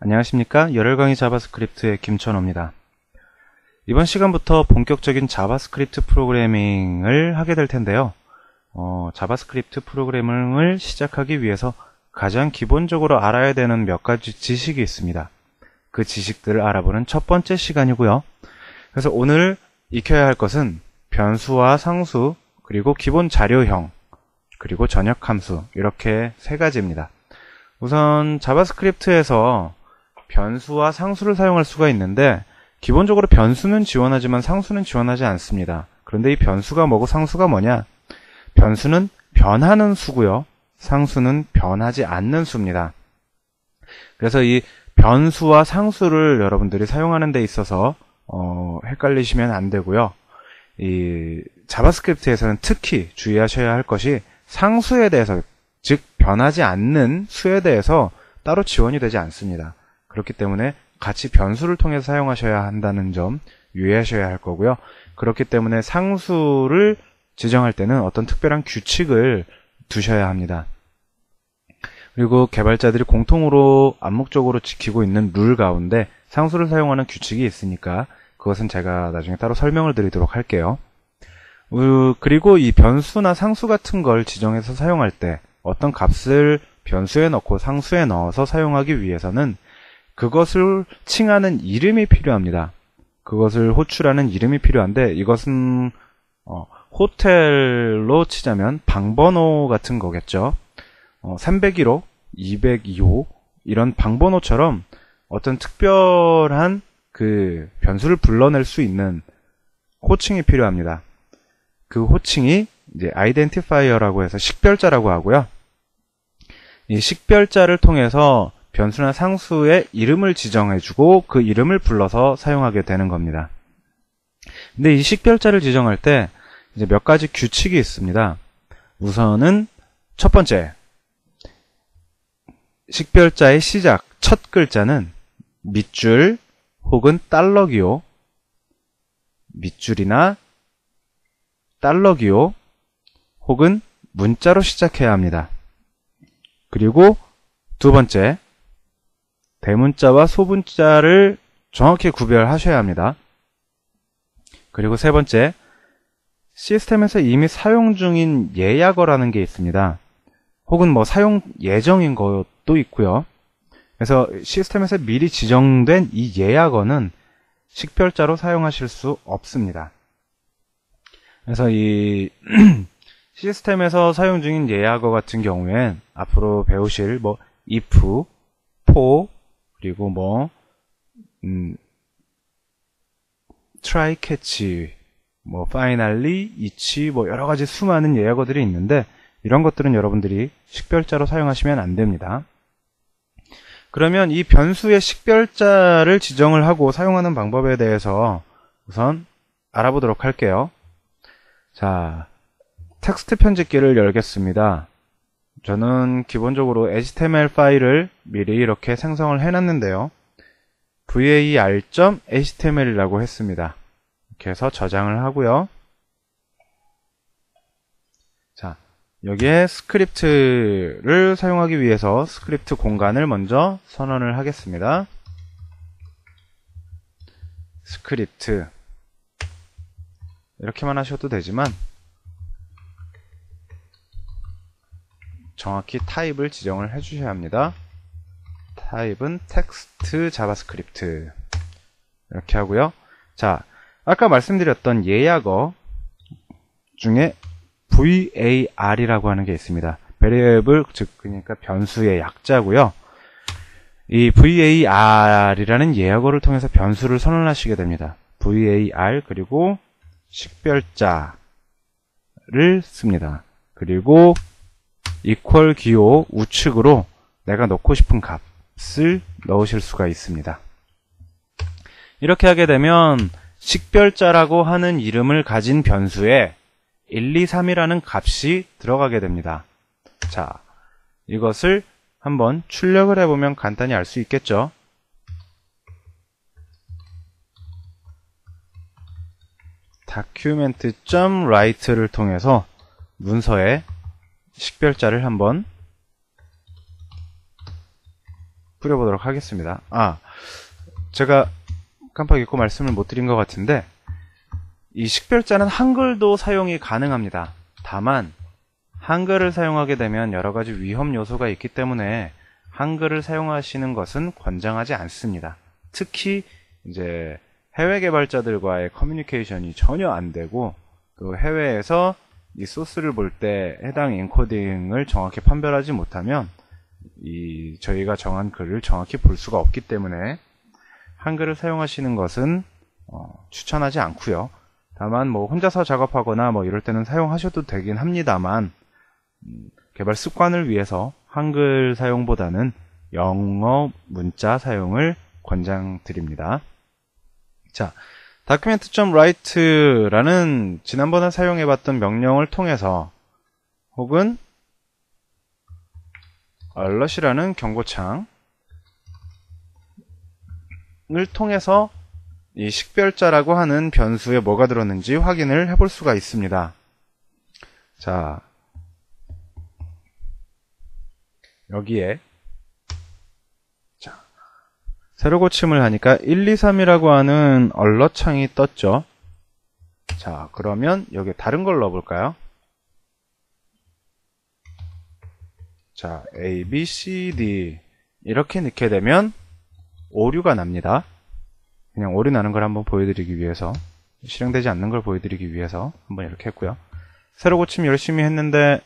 안녕하십니까 열혈 강의 자바스크립트의 김천호입니다. 이번 시간부터 본격적인 자바스크립트 프로그래밍을 하게 될 텐데요. 어, 자바스크립트 프로그래밍을 시작하기 위해서 가장 기본적으로 알아야 되는 몇 가지 지식이 있습니다. 그 지식들을 알아보는 첫 번째 시간이고요. 그래서 오늘 익혀야 할 것은 변수와 상수, 그리고 기본 자료형, 그리고 전역 함수 이렇게 세 가지입니다. 우선 자바스크립트에서 변수와 상수를 사용할 수가 있는데 기본적으로 변수는 지원하지만 상수는 지원하지 않습니다. 그런데 이 변수가 뭐고 상수가 뭐냐? 변수는 변하는 수고요. 상수는 변하지 않는 수입니다. 그래서 이 변수와 상수를 여러분들이 사용하는 데 있어서 어, 헷갈리시면 안 되고요. 이 자바스크립트에서는 특히 주의하셔야 할 것이 상수에 대해서 즉 변하지 않는 수에 대해서 따로 지원이 되지 않습니다. 그렇기 때문에 같이 변수를 통해서 사용하셔야 한다는 점 유의하셔야 할 거고요. 그렇기 때문에 상수를 지정할 때는 어떤 특별한 규칙을 두셔야 합니다. 그리고 개발자들이 공통으로 암묵적으로 지키고 있는 룰 가운데 상수를 사용하는 규칙이 있으니까 그것은 제가 나중에 따로 설명을 드리도록 할게요. 어, 그리고 이 변수나 상수 같은 걸 지정해서 사용할 때 어떤 값을 변수에 넣고 상수에 넣어서 사용하기 위해서는 그것을 칭하는 이름이 필요합니다. 그것을 호출하는 이름이 필요한데 이것은 어, 호텔로 치자면 방번호 같은 거겠죠. 어, 301호, 202호 이런 방번호처럼 어떤 특별한 그 변수를 불러낼 수 있는 호칭이 필요합니다. 그 호칭이 이제 아이덴티파이어라고 해서 식별자라고 하고요. 이 식별자를 통해서 변수나 상수의 이름을 지정해주고 그 이름을 불러서 사용하게 되는 겁니다. 근데 이 식별자를 지정할 때 이제 몇 가지 규칙이 있습니다. 우선은 첫 번째, 식별자의 시작 첫 글자는 밑줄 혹은 달러기호, 밑줄이나 달러기호 혹은 문자로 시작해야 합니다. 그리고 두 번째, 대문자와 소문자를 정확히 구별하셔야 합니다. 그리고 세 번째, 시스템에서 이미 사용 중인 예약어라는 게 있습니다. 혹은 뭐 사용 예정인 것도 있고요. 그래서 시스템에서 미리 지정된 이 예약어는 식별자로 사용하실 수 없습니다. 그래서 이 시스템에서 사용 중인 예약어 같은 경우엔 앞으로 배우실 뭐 if, for, 그리고 뭐 음, try, catch, 뭐 finally, each 뭐 여러 가지 수많은 예약어들이 있는데 이런 것들은 여러분들이 식별자로 사용하시면 안 됩니다. 그러면 이 변수의 식별자를 지정을 하고 사용하는 방법에 대해서 우선 알아보도록 할게요. 자, 텍스트 편집기를 열겠습니다. 저는 기본적으로 HTML 파일을 미리 이렇게 생성을 해놨는데요. var.html이라고 했습니다. 이렇게 해서 저장을 하고요. 자, 여기에 스크립트를 사용하기 위해서 스크립트 공간을 먼저 선언을 하겠습니다. 스크립트 이렇게만 하셔도 되지만 정확히 타입을 지정을 해주셔야 합니다. 타입은 텍스트 자바스크립트 이렇게 하고요. 자, 아까 말씀드렸던 예약어 중에 var이라고 하는 게 있습니다. variable 즉 그러니까 변수의 약자고요. 이 var이라는 예약어를 통해서 변수를 선언하시게 됩니다. var 그리고 식별자를 씁니다. 그리고 equal 기호 우측으로 내가 넣고 싶은 값을 넣으실 수가 있습니다. 이렇게 하게 되면 식별자라고 하는 이름을 가진 변수에 1, 2, 3이라는 값이 들어가게 됩니다. 자, 이것을 한번 출력을 해보면 간단히 알 수 있겠죠? document.write를 통해서 문서에 식별자를 한번 뿌려보도록 하겠습니다. 아, 제가 깜빡 잊고 말씀을 못 드린 것 같은데 이 식별자는 한글도 사용이 가능합니다. 다만 한글을 사용하게 되면 여러 가지 위험 요소가 있기 때문에 한글을 사용하시는 것은 권장하지 않습니다. 특히 이제 해외 개발자들과의 커뮤니케이션이 전혀 안 되고 또 해외에서 이 소스를 볼 때 해당 엔코딩을 정확히 판별하지 못하면 이 저희가 정한 글을 정확히 볼 수가 없기 때문에 한글을 사용하시는 것은 어, 추천하지 않고요. 다만 뭐 혼자서 작업하거나 뭐 이럴 때는 사용하셔도 되긴 합니다만 음, 개발 습관을 위해서 한글 사용보다는 영어 문자 사용을 권장드립니다. 자, document.write라는 지난번에 사용해봤던 명령을 통해서 혹은 alert이라는 경고창을 통해서 이 식별자라고 하는 변수에 뭐가 들었는지 확인을 해볼 수가 있습니다. 자, 여기에 자, 새로 고침을 하니까 1, 2, 3이라고 하는 얼러 창이 떴죠. 자, 그러면 여기 다른 걸 넣어볼까요? 자, A, B, C, D 이렇게 넣게 되면 오류가 납니다. 그냥 오류 나는 걸 한번 보여드리기 위해서 실행되지 않는 걸 보여드리기 위해서 한번 이렇게 했고요. 새로 고침 열심히 했는데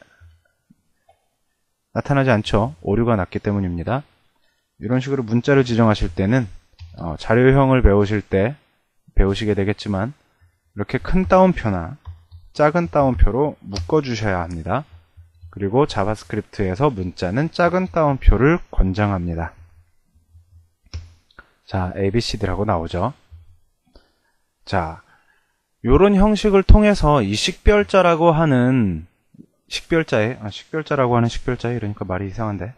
나타나지 않죠. 오류가 났기 때문입니다. 이런 식으로 문자를 지정하실 때는 어, 자료형을 배우실 때 배우시게 되겠지만 이렇게 큰 따옴표나 작은 따옴표로 묶어 주셔야 합니다. 그리고 자바스크립트에서 문자는 작은 따옴표를 권장합니다. 자, ABCD라고 나오죠. 자, 요런 형식을 통해서 이 식별자라고 하는 식별자에 아, 식별자라고 하는 식별자에 이러니까 말이 이상한데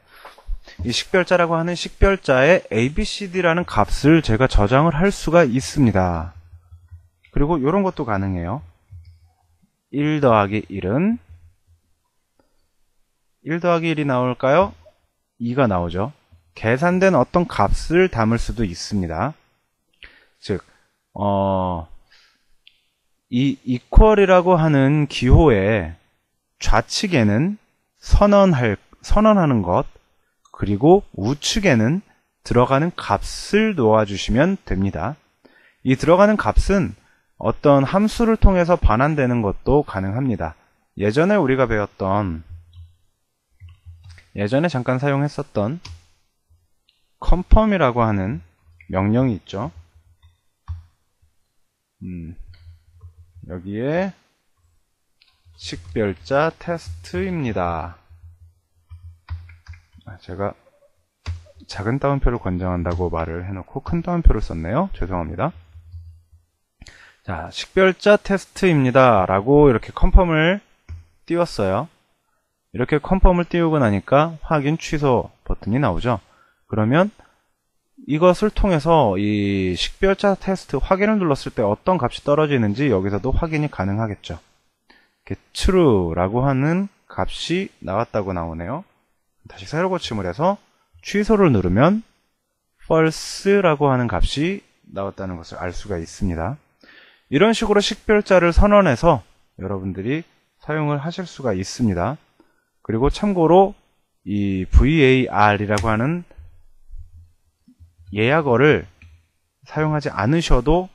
이 식별자라고 하는 식별자에 ABCD라는 값을 제가 저장을 할 수가 있습니다. 그리고 이런 것도 가능해요. 1 더하기 1은 1 더하기 1이 나올까요? 2가 나오죠. 계산된 어떤 값을 담을 수도 있습니다. 즉, 어, 이 equal이라고 하는 기호에 좌측에는 선언할, 선언하는 것, 그리고 우측에는 들어가는 값을 놓아주시면 됩니다. 이 들어가는 값은 어떤 함수를 통해서 반환되는 것도 가능합니다. 예전에 우리가 배웠던 예전에 잠깐 사용했었던 confirm이라고 하는 명령이 있죠. 음, 여기에 식별자 테스트입니다. 아, 제가 작은 따옴표를 권장한다고 말을 해놓고 큰 따옴표를 썼네요. 죄송합니다. 자, 식별자 테스트입니다. 라고 이렇게 컨펌을 띄웠어요. 이렇게 컨펌을 띄우고 나니까 확인 취소 버튼이 나오죠. 그러면 이것을 통해서 이 식별자 테스트 확인을 눌렀을 때 어떤 값이 떨어지는지 여기서도 확인이 가능하겠죠. true라고 하는 값이 나왔다고 나오네요. 다시 새로 고침을 해서 취소를 누르면 false라고 하는 값이 나왔다는 것을 알 수가 있습니다. 이런 식으로 식별자를 선언해서 여러분들이 사용을 하실 수가 있습니다. 그리고 참고로 이 VAR이라고 하는 예약어를 사용하지 않으셔도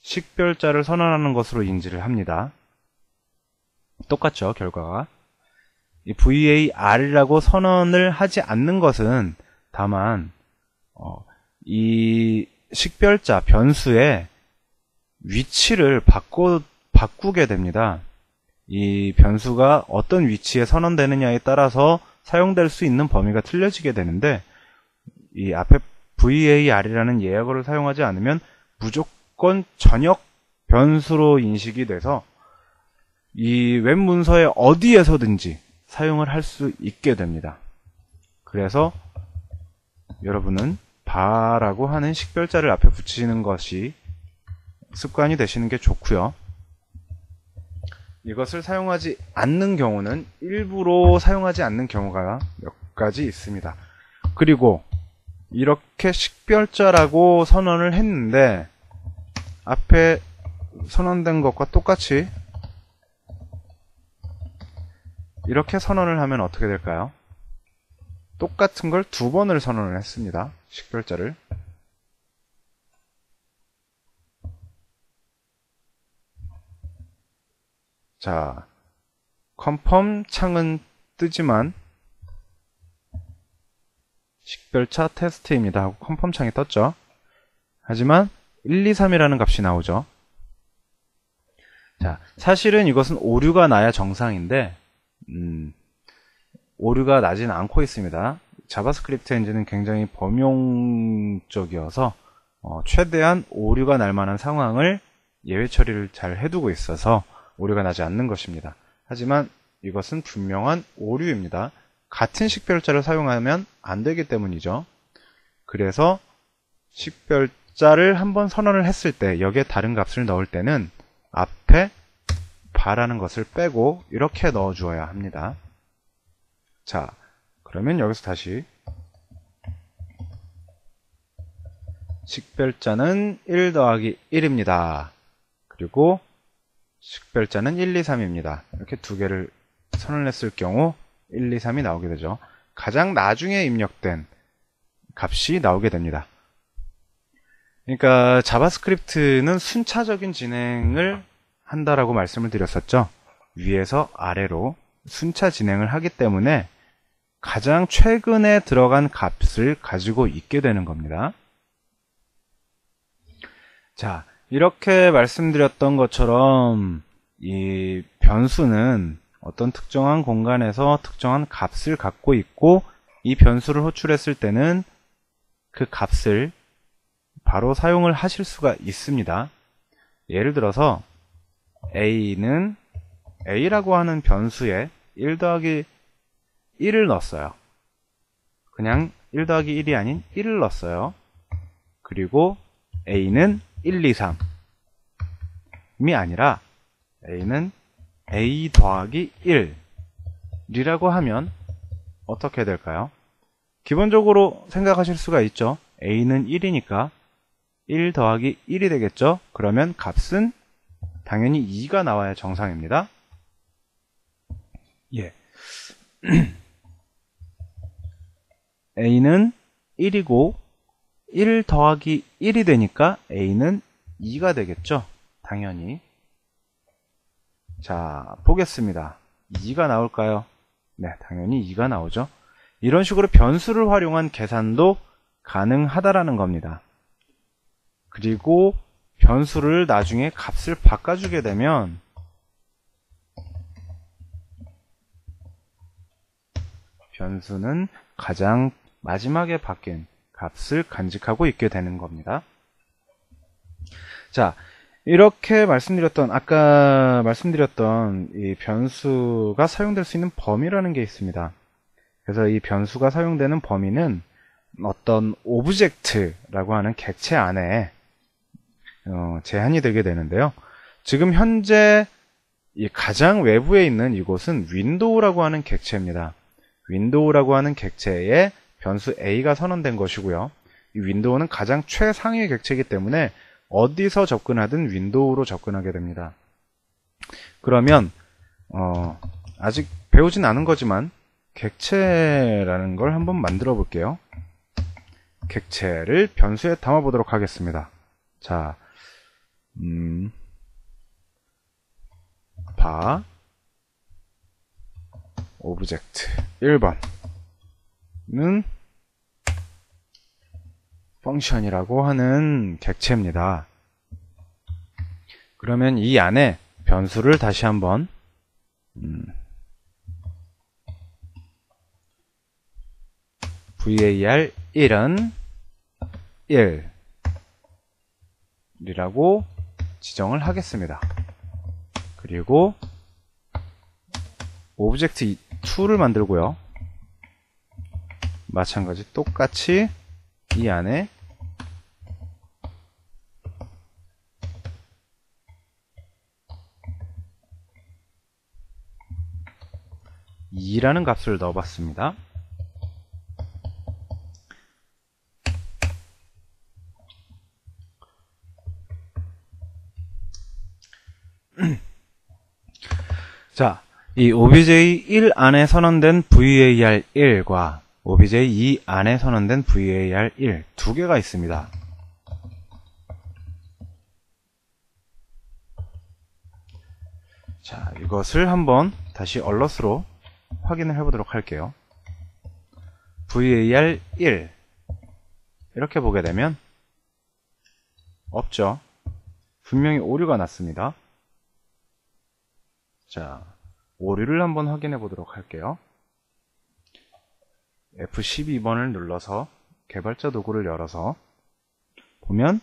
식별자를 선언하는 것으로 인지를 합니다. 똑같죠, 결과가. 이 VAR이라고 선언을 하지 않는 것은 다만 어, 이 식별자 변수의 위치를 바꿔, 바꾸게 됩니다. 이 변수가 어떤 위치에 선언되느냐에 따라서 사용될 수 있는 범위가 틀려지게 되는데 이 앞에 VAR이라는 예약어를 사용하지 않으면 무조건 전역 변수로 인식이 돼서 이 웹 문서의 어디에서든지 사용을 할 수 있게 됩니다. 그래서 여러분은 바라고 하는 식별자를 앞에 붙이는 것이 습관이 되시는 게 좋고요. 이것을 사용하지 않는 경우는 일부러 사용하지 않는 경우가 몇 가지 있습니다. 그리고 이렇게 식별자라고 선언을 했는데 앞에 선언된 것과 똑같이 이렇게 선언을 하면 어떻게 될까요? 똑같은 걸 두 번을 선언을 했습니다. 식별자를. 자, 컨펌 창은 뜨지만 식별차 테스트입니다 하고 컨펌 창이 떴죠. 하지만 1, 2, 3이라는 값이 나오죠. 자, 사실은 이것은 오류가 나야 정상인데 음, 오류가 나진 않고 있습니다. 자바스크립트 엔진은 굉장히 범용적이어서 어, 최대한 오류가 날 만한 상황을 예외 처리를 잘 해두고 있어서 오류가 나지 않는 것입니다. 하지만 이것은 분명한 오류입니다. 같은 식별자를 사용하면 안 되기 때문이죠. 그래서 식별자를 한번 선언을 했을 때 여기에 다른 값을 넣을 때는 앞에 바라는 것을 빼고 이렇게 넣어 주어야 합니다. 자, 그러면 여기서 다시 식별자는 1 더하기 1입니다. 그리고 식별자는 1, 2, 3입니다. 이렇게 두 개를 선언했을 경우 1, 2, 3이 나오게 되죠. 가장 나중에 입력된 값이 나오게 됩니다. 그러니까 자바스크립트는 순차적인 진행을 한다라고 말씀을 드렸었죠. 위에서 아래로 순차 진행을 하기 때문에 가장 최근에 들어간 값을 가지고 있게 되는 겁니다. 자, 이렇게 말씀드렸던 것처럼 이 변수는 어떤 특정한 공간에서 특정한 값을 갖고 있고 이 변수를 호출했을 때는 그 값을 바로 사용을 하실 수가 있습니다. 예를 들어서 a는 a라고 하는 변수에 1 더하기 1을 넣었어요. 그냥 1 더하기 1이 아닌 1을 넣었어요. 그리고 a는 1, 2, 3이 아니라 a는 a 더하기 1이라고 하면 어떻게 될까요? 기본적으로 생각하실 수가 있죠. a는 1이니까 1 더하기 1이 되겠죠? 그러면 값은 당연히 2가 나와야 정상입니다. 예. a는 1이고 1 더하기 1이 되니까 a는 2가 되겠죠? 당연히. 자, 보겠습니다. 2가 나올까요? 네, 당연히 2가 나오죠. 이런 식으로 변수를 활용한 계산도 가능하다라는 겁니다. 그리고 변수를 나중에 값을 바꿔주게 되면 변수는 가장 마지막에 바뀐 값을 간직하고 있게 되는 겁니다. 자, 이렇게 말씀드렸던 아까 말씀드렸던 이 변수가 사용될 수 있는 범위라는 게 있습니다. 그래서 이 변수가 사용되는 범위는 어떤 오브젝트라고 하는 객체 안에 어, 제한이 되게 되는데요. 지금 현재 가장 외부에 있는 이곳은 윈도우라고 하는 객체입니다. 윈도우라고 하는 객체에 변수 a가 선언된 것이고요. 이 윈도우는 가장 최상위 객체이기 때문에 어디서 접근하든 윈도우로 접근하게 됩니다. 그러면 어, 아직 배우진 않은 거지만 객체라는 걸 한번 만들어 볼게요. 객체를 변수에 담아 보도록 하겠습니다. 자, 음, 바. 오브젝트. 1번는 펑션이라고 하는 객체입니다. 그러면 이 안에 변수를 다시 한번 음, var 1은 1 이라고 지정을 하겠습니다. 그리고 오브젝트 2를 만들고요. 마찬가지 똑같이 이 안에 2라는 값을 넣어봤습니다. 자, 이 obj1 안에 선언된 var1과 obj2 안에 선언된 var1 두 개가 있습니다. 자, 이것을 한번 다시 얼럿으로 확인을 해보도록 할게요. var1 이렇게 보게 되면 없죠. 분명히 오류가 났습니다. 자, 오류를 한번 확인해 보도록 할게요. F12번을 눌러서 개발자 도구를 열어서 보면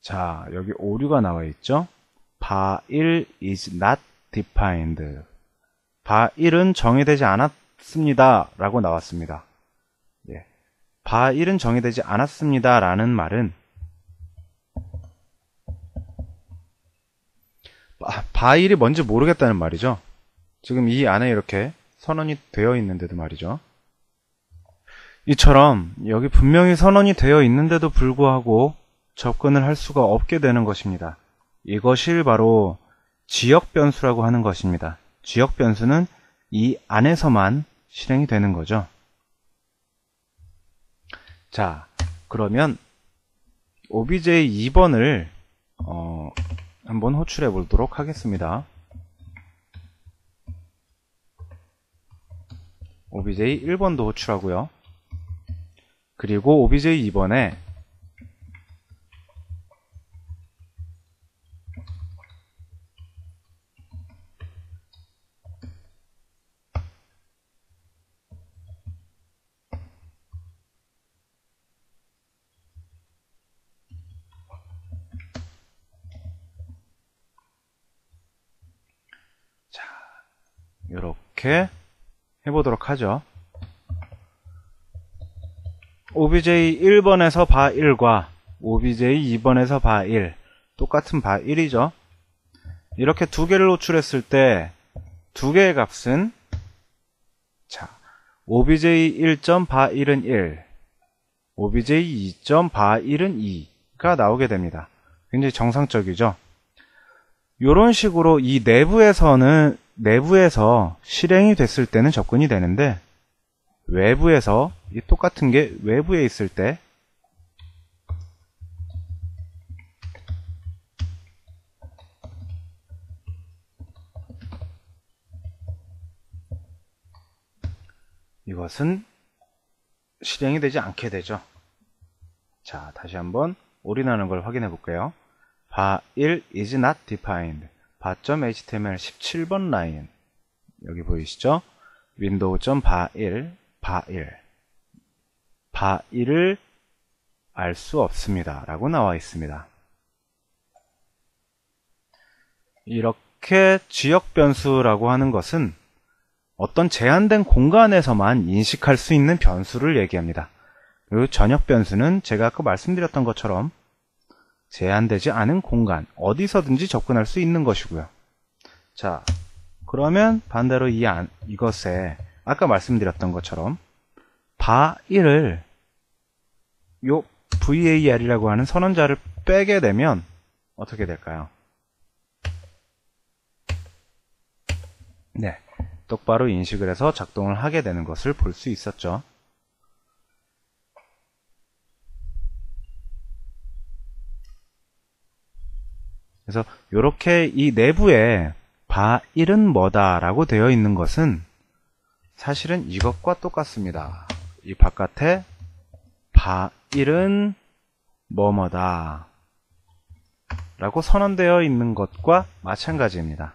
자, 여기 오류가 나와 있죠? 바1 is not defined. 바1은 정의되지 않았습니다. 라고 나왔습니다. 예. 바1은 정의되지 않았습니다. 라는 말은 바1이 뭔지 모르겠다는 말이죠. 지금 이 안에 이렇게 선언이 되어 있는데도 말이죠. 이처럼 여기 분명히 선언이 되어 있는데도 불구하고 접근을 할 수가 없게 되는 것입니다. 이것이 바로 지역 변수라고 하는 것입니다. 지역 변수는 이 안에서만 실행이 되는 거죠. 자, 그러면 obj 2번을 어, 한번 호출해 보도록 하겠습니다. obj 1번도 호출하고요. 그리고 obj 2번에 이렇게 해보도록 하죠. obj 1번에서 바 1과 obj 2번에서 바 1, 똑같은 바 1이죠. 이렇게 두 개를 호출했을 때 두 개의 값은 자 obj 1점 바 1은 1, obj 2점 바 1은 2가 나오게 됩니다. 굉장히 정상적이죠. 이런 식으로 이 내부에서는 내부에서 실행이 됐을 때는 접근이 되는데 외부에서 이 똑같은 게 외부에 있을 때 이것은 실행이 되지 않게 되죠. 자, 다시 한번 올인하는 걸 확인해 볼게요. 바1 is not defined. 바.html 17번 라인 여기 보이시죠? 윈도우.바1 바1 바1을 알 수 없습니다. 라고 나와 있습니다. 이렇게 지역 변수라고 하는 것은 어떤 제한된 공간에서만 인식할 수 있는 변수를 얘기합니다. 그리고 전역 변수는 제가 아까 말씀드렸던 것처럼 제한되지 않은 공간, 어디서든지 접근할 수 있는 것이고요. 자, 그러면 반대로 이 안, 이것에 아까 말씀드렸던 것처럼 바 1을 요 var이라고 하는 선언자를 빼게 되면 어떻게 될까요? 네, 똑바로 인식을 해서 작동을 하게 되는 것을 볼 수 있었죠. 그래서 이렇게 이 내부에 바 1은 뭐다라고 되어 있는 것은 사실은 이것과 똑같습니다. 이 바깥에 바 1은 뭐뭐다 라고 선언되어 있는 것과 마찬가지입니다.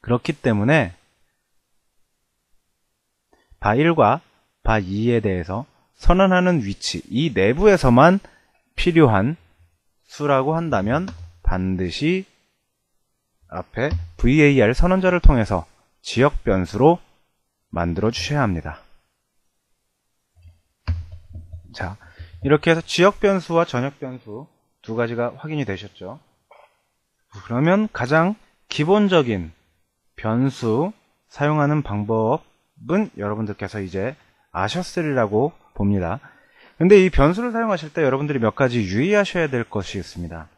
그렇기 때문에 바 1과 바 2에 대해서 선언하는 위치, 이 내부에서만 필요한 수라고 한다면 반드시 앞에 var 선언자를 통해서 지역 변수로 만들어 주셔야 합니다. 자, 이렇게 해서 지역 변수와 전역 변수 두 가지가 확인이 되셨죠? 그러면 가장 기본적인 변수 사용하는 방법은 여러분들께서 이제 아셨으리라고 봅니다. 근데 이 변수를 사용하실 때 여러분들이 몇 가지 유의하셔야 될 것이 있습니다.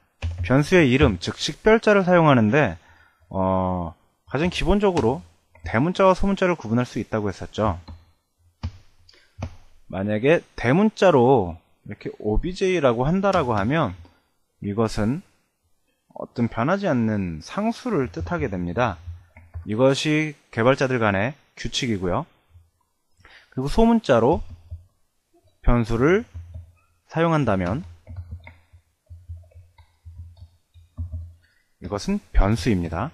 변수의 이름, 즉 식별자를 사용하는데 어, 가장 기본적으로 대문자와 소문자를 구분할 수 있다고 했었죠. 만약에 대문자로 이렇게 obj라고 한다라고 하면 이것은 어떤 변하지 않는 상수를 뜻하게 됩니다. 이것이 개발자들 간의 규칙이고요. 그리고 소문자로 변수를 사용한다면 이것은 변수입니다.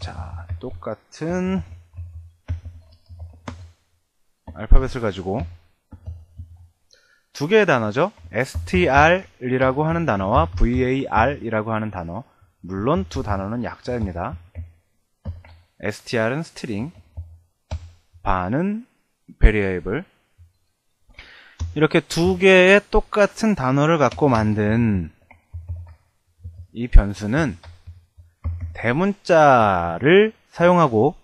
자, 똑같은 알파벳을 가지고 두 개의 단어죠. str이라고 하는 단어와 var이라고 하는 단어. 물론 두 단어는 약자입니다. str은 string, var는 variable. 이렇게 두 개의 똑같은 단어를 갖고 만든 이 변수는 대문자를 사용하고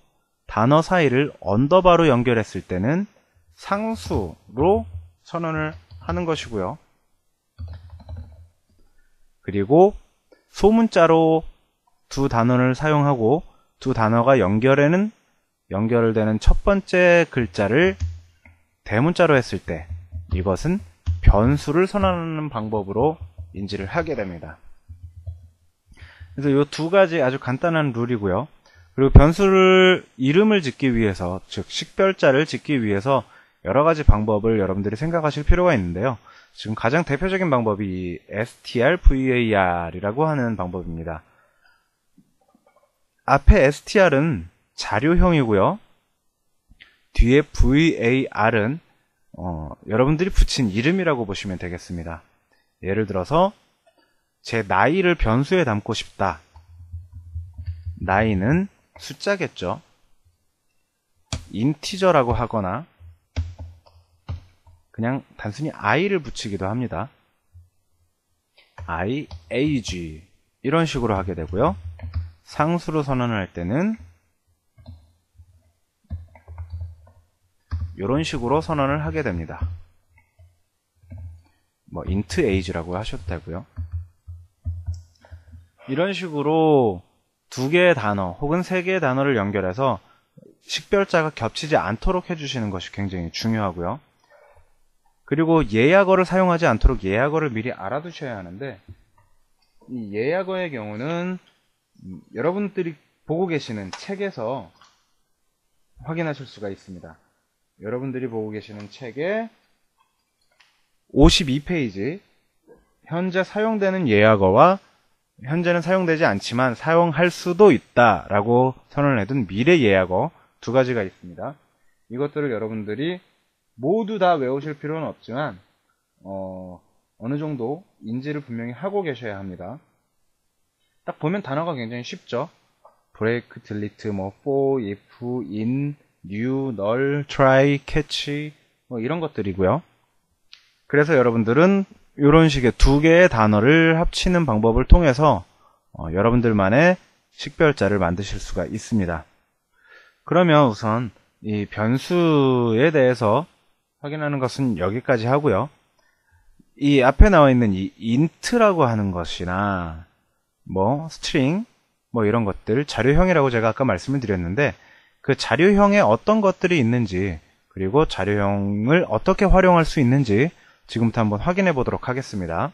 단어 사이를 언더바로 연결했을 때는 상수로 선언을 하는 것이고요. 그리고 소문자로 두 단어를 사용하고 두 단어가 연결에는 연결되는 첫 번째 글자를 대문자로 했을 때 이것은 변수를 선언하는 방법으로 인지를 하게 됩니다. 그래서 이 두 가지 아주 간단한 룰이고요. 그리고 변수를 이름을 짓기 위해서 즉 식별자를 짓기 위해서 여러 가지 방법을 여러분들이 생각하실 필요가 있는데요. 지금 가장 대표적인 방법이 str, var이라고 하는 방법입니다. 앞에 str은 자료형이고요. 뒤에 var은 어, 여러분들이 붙인 이름이라고 보시면 되겠습니다. 예를 들어서 제 나이를 변수에 담고 싶다. 나이는 숫자겠죠. 인티저라고 하거나 그냥 단순히 i를 붙이기도 합니다. i, age 이런 식으로 하게 되고요. 상수로 선언을 할 때는 이런 식으로 선언을 하게 됩니다. 뭐 int age라고 하셔도 되고요. 이런 식으로 두 개의 단어 혹은 세 개의 단어를 연결해서 식별자가 겹치지 않도록 해주시는 것이 굉장히 중요하고요. 그리고 예약어를 사용하지 않도록 예약어를 미리 알아두셔야 하는데 이 예약어의 경우는 음, 여러분들이 보고 계시는 책에서 확인하실 수가 있습니다. 여러분들이 보고 계시는 책의 52페이지 현재 사용되는 예약어와 현재는 사용되지 않지만 사용할 수도 있다라고 선언을 해둔 미래 예약어 두 가지가 있습니다. 이것들을 여러분들이 모두 다 외우실 필요는 없지만 어, 어느 정도 인지를 분명히 하고 계셔야 합니다. 딱 보면 단어가 굉장히 쉽죠. break, delete, 뭐 for, if, in, new, null, try, catch 뭐 이런 것들이고요. 그래서 여러분들은 이런 식의 두 개의 단어를 합치는 방법을 통해서 어, 여러분들만의 식별자를 만드실 수가 있습니다. 그러면 우선 이 변수에 대해서 확인하는 것은 여기까지 하고요. 이 앞에 나와 있는 이 int라고 하는 것이나 뭐 string 뭐 이런 것들 자료형이라고 제가 아까 말씀을 드렸는데 그 자료형에 어떤 것들이 있는지 그리고 자료형을 어떻게 활용할 수 있는지 지금부터 한번 확인해 보도록 하겠습니다.